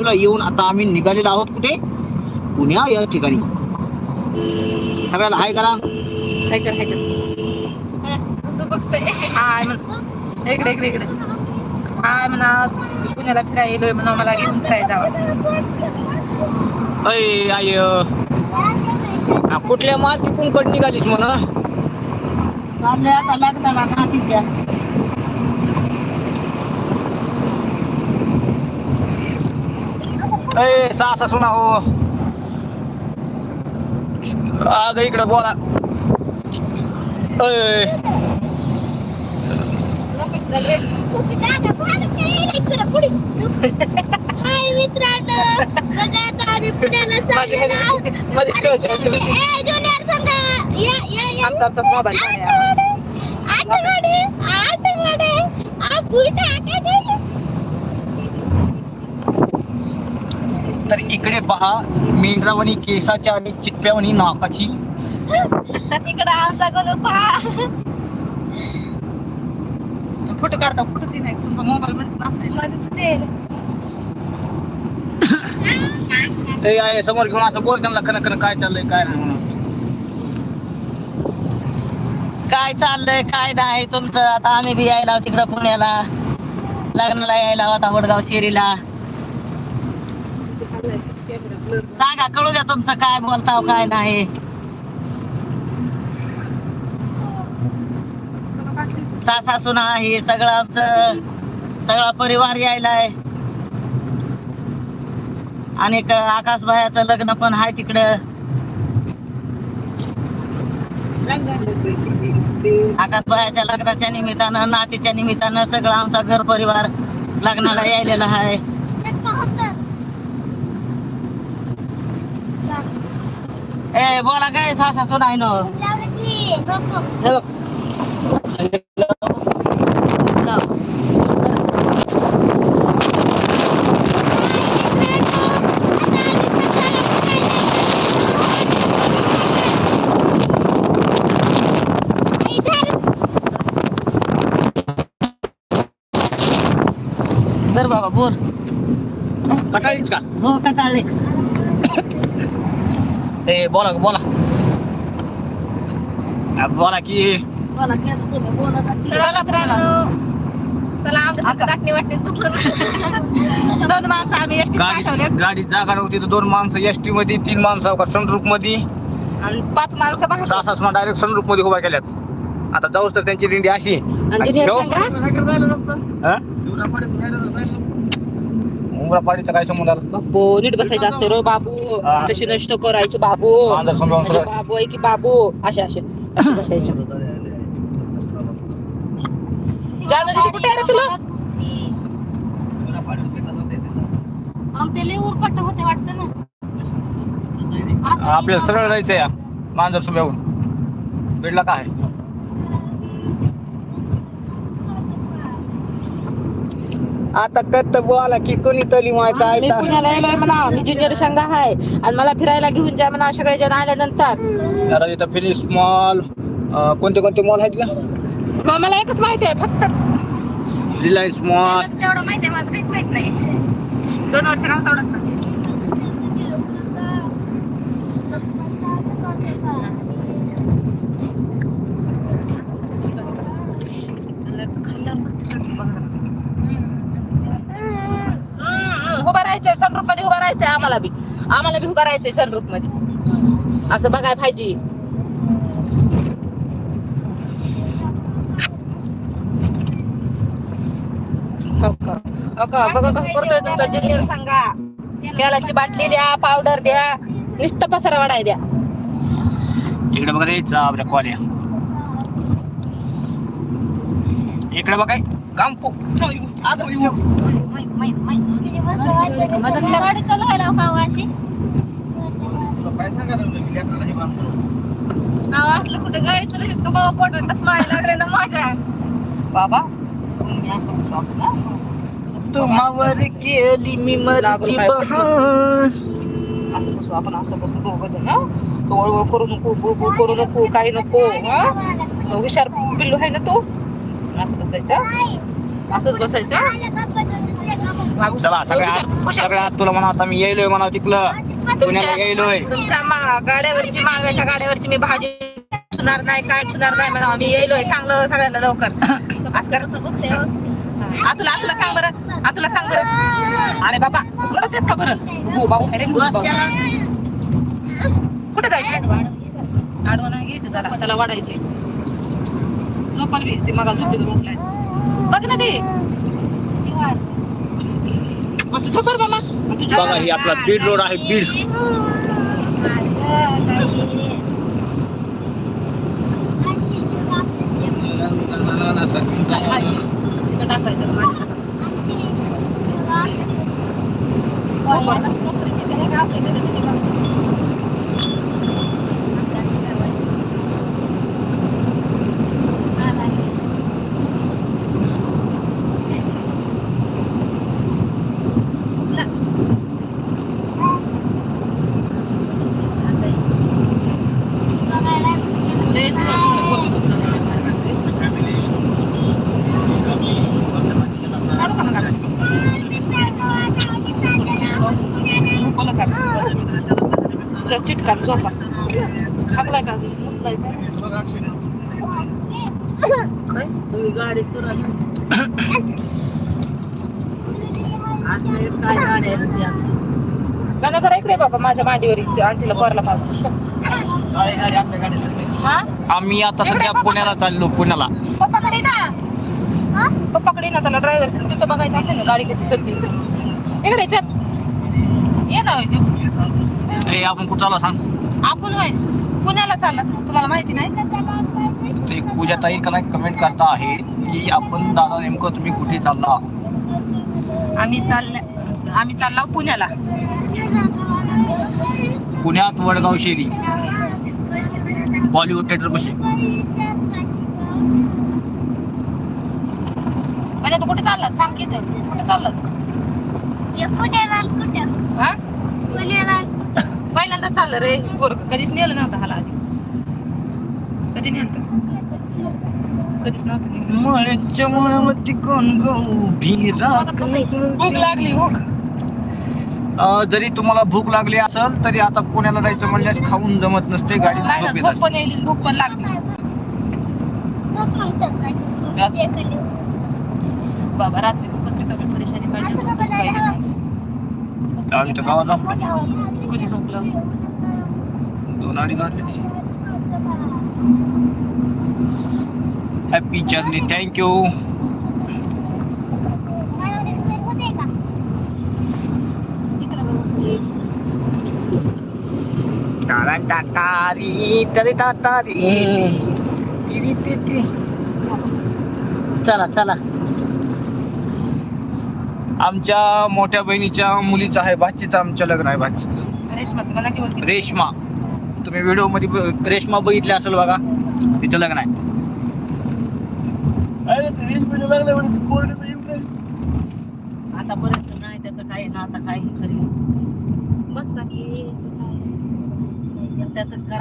तुला येऊन आता आम्ही निघालेलो आहोत कुठे? पुण्या या ठिकाणी. सगळ्याला हाय करा. हाय कर हाय कर. असं बघतोय. हाय म्हण. इकडे इकडे इकडे. हाय म्हणा पुण्याला फिरायला येलोय म्हणून मला घेऊन फिरायला जावं. अय आय आ, कुठल्या मातीतून कड निघालीस म्हणा? चाललंय आता अय सासा सुना हो अग इकडे बोला हाय मित्रांनो बघा आता आम्ही पुण्याला चाललेलो आहोत. मध्ये मध्ये ठेवायचं, ठेवायचं. ए, junior संघ, या, या, या. आमचा आमचाच मोबाईल आठवडे, आठवडे, आपण टाकायचे. तर इकडे पहा मेंढरावणी केसाच्या आणि चित्प्यावणी नाकाची. इकडं आमचा कोण पहा. फोटो काढता फोटोच नाही तुमचा मोबाईल मध्ये ए, आहे समोर घेऊन असं बोल त्यांना खरं खरं काय चाललंय काय नाही म्हणून. काय चाललंय काय नाही तुमचं. आता आम्ही बी यायला आहोत तिकडं पुण्याला. लग्नाला यायला आता वडगाव शेरीला सांगा कळू द्या तुमचं काय बोलताव काय नाही. सासा सुना हे सगळं आमचं सगळा परिवार यायलाय. आणि आकाश भायाचं लग्न पण आहे तिकडं. आकाश भायाच्या लग्नाच्या निमित्तानं नातीच्या निमित्तानं सगळं आमचा घर परिवार लग्नाला यायलेला आहे. ए बोला काय सासा सुना आहे नो हे बघ. लाव. बर बाबा बोल कटाळीच का हो कटाळले ए बोला बोला बोला की बोला की आता तुम्ही बोला ना. चला मित्रांनो चला आमच्या दाटणी वाटते दुसरं दोन माणसं आम्ही एसटी पाठवले गाडी जागा नव्हती तर दोन माणसं एस टी मध्ये तीन माणसं सनरूपमध्ये आणि पाच माणसं सहा सहा सुना डायरेक्ट सनरूपमध्ये उभा केल्यात आता जाऊस तर त्यांची दिंडी अशी आणि आणि junior शेव- सांगा हा? उमरापाडीचा काय संबंध आला बाबू नीट बसायचं असते रो बाबू. हा. तशी नष्ट करायची बाबू? समजावून सरळ. बाबू आहे की बाबू? असे असे. असे बसायचे. जानू कुठे आहे रे तुला? मग ते लय उरपट होते वाटतं ना. असं आपल्याला सरळ राहायचं या मांजर सुब्याहून बीडला काय आता कत बोला की कोणीतरी माहिती मी आहे पुण्याला येलोय म्हणा. मी ज्युनियर संघ आहे. आणि मला फिरायला घेऊन जा म्हणा सगळे जण आल्यानंतर. आता इथं फिनिश मॉल कोणते कोणते मॉल आहेत का? मग मला एकच माहिती आहे फक्त रिलायन्स मॉल तेवढं माहिती आहे मला काहीच माहीत नाही. दोन वर्ष नव्हता एवढंच माहिती उभं राहायचंय सनरूपमध्ये उभं राहायचंय आम्हाला बी आम्हाला बी करायचंय राहायचंय सनरूपमध्ये. असं बघाय पाहिजे. हो हो बघा कसं करतोय तुमचा ज्युनियर सांगा. तेलाची बाटली द्या पावडर द्या नुसतं पसरा वाढाय द्या. इकडे बघा रे आपल्या कॉल्या इकडे बघा काम पो माझं गाडी चालू व्हायला का अशी अहो, असलं कुठं गाडी चालू शकतो बाबा पोटात मारायला लागले ना माझ्या बाबा तुम्ही असं बसू आपण, हा? तुम्हावर केली मी मरची लागलं काय? बहार असं बसू आपण असं बसू दोघं जण हा? तू वळवळ करू नको बुळबुळ करू नको काही नको हा तू हुशार पिल्लू आहे ना तू असं बसायचं? असंच बसायचं? चला सगळ्या सगळ्यात तुला म्हणा आता मी येलोय म्हणा पुण्याला तुमच्या मा- गाड्यावरची मागाच्या गाड्यावरची मी भाजी ठुणार नाही काय ठुणार नाही म्हणा. मी येलोय सांगलं सगळ्यांना लवकर. असं कर. आतुला आतुला सांग बरं. आतुला सांग बरं. अरे बाबा रडत आहेत का बरं? हो भाऊ अरे भाऊ. कुठे जायचं? आडवं नाही घ्यायचं जरा. त्याला वाढायचे झोपाल बी ते मगा झोपेत उठलाय बघ ना ते असं झोपर मामा तुझ्या बघा ही आपला बीड रोड आहे बीड इकडं टाकायचं माझ्या लय काढू का मग झोपलं का जर चिटका झोपा. थांबलाय का उठलाय का? काय? तुम्ही गाडी त्या. गाणं जरा इकडे बाबा माझ्या मांडीवर इथे आंटीला कोरला पाहिजे हा? आम्ही आता सध्या पुण्याला चाललो पुण्याला. पप्पाकडे ना. पप्पाकडे ना त्याला ड्रायव्हर तिथं बघायचं असेल ना गाडी कशी चलते इकडे चल. ये ना. इथे. ए आपण कुठं चाललो सांग. आपण होय पुण्याला चालला तुम्हाला माहिती नाही? ते पूजा ताई का नाही कमेंट करता आहे की आपण दादा नेमकं तुम्ही कुठे चालला? आम्ही चालल्या आम्ही चाललो पुण्याला. पुण्यात वडगाव शेरी बॉलिवूड थिएटर पाशी. म्हणजे तू कुठे चाललास? सांग की तर. कुठे चाललास? हा? पहिल्यांदा चाललं रे. पोरग कधीच नेलं नव्हतं हाला आधी. कधी नेलं? कधीच नव्हतं मळ्याच्या मळ्यामध्ये कोण भूक लागली भूक. अं, जरी तुम्हाला भूक लागली असेल तरी आता पुण्याला जायचं म्हणल्यास खाऊन जमत नसते गाडी झोप. पण येईल भूक पण लागली. बाबा रात्री खूपच रिकामी परेशानी पाहिजे नाही. आमच्या गावात जाऊ. कधी झोपलं दोन अडीच वाजले हॅपी जर्नी थँक्यू चला चला आमच्या मोठ्या बहिणीच्या मुलीचं आहे भाचीचं आमच्या लग्न आहे भाचीचं. रेशमाचं मला की वाटतं रेश्मा. तुम्ही व्हिडिओमध्ये ब- रेश्मा बघितली असेल बघा तिचं लग्न आहे. आतापर्यंत नाही त्याचं काही ना आता काही तरी. बस त्याचं करायचं.